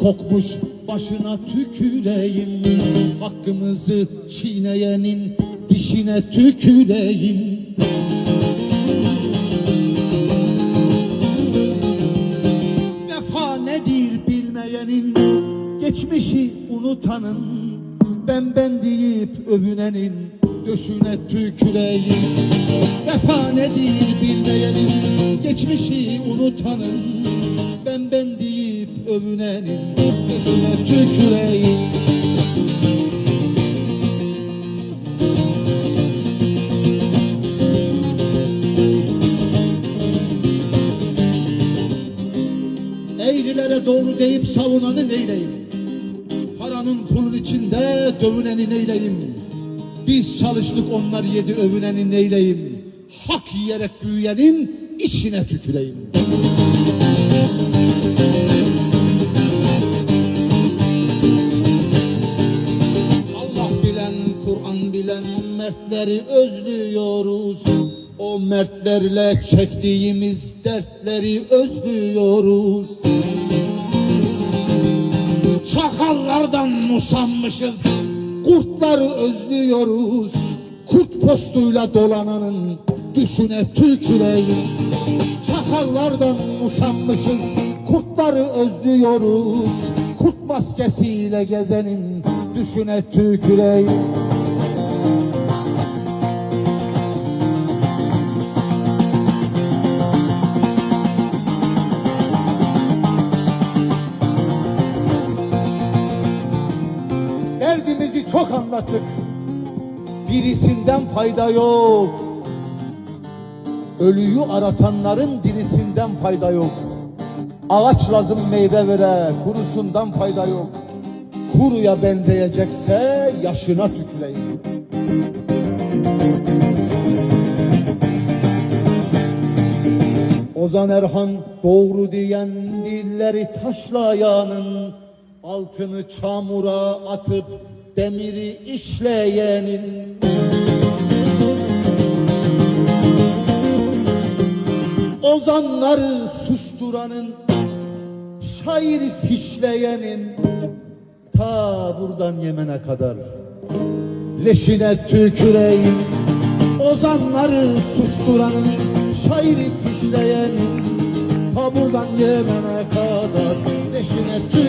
kokmuş başına tüküreyim. Hakkımızı çiğneyenin dişine tüküreyim. Vefa nedir bilmeyenin Geçmişi unutanın. Ben ben deyip övünenin Döşüne tüküreyim. Vefa nedir bilmeyenin Geçmişi unutanın övünenin Döşüne tüküreyim Eğrilere doğru deyip savunanı neyleyim? Paranın pulun içinde dövüneni neyleyim? Biz çalıştık onlar yedi övüneni neyleyim? Hak yiyerek büyüyenin içine tüküreyim. Mertleri özlüyoruz. O mertlerle çektiğimiz dertleri özlüyoruz. Çakallardan musanmışız, kurtları özlüyoruz. Kurt postuyla dolananın düşüne tüküreyim. Çakallardan musanmışız, kurtları özlüyoruz. Kurt maskesiyle gezenin düşüne tüküreyim. Anlattık. Birisinden fayda yok. Ölüyü aratanların dirisinden fayda yok. Ağaç lazım meyve vere, kurusundan fayda yok. Kuruya benzeyecekse yaşına tüküreyim. Ozan Erhan doğru diyen dilleri taşlayanın altını çamura atıp demiri işleyenin. Ozanları susturanın şair fişleyenin. Ta buradan Yemen'e kadar leşine tüküreyim. Ozanları susturanın şairi fişleyenin. Ta buradan Yemen'e kadar leşine tüküreyim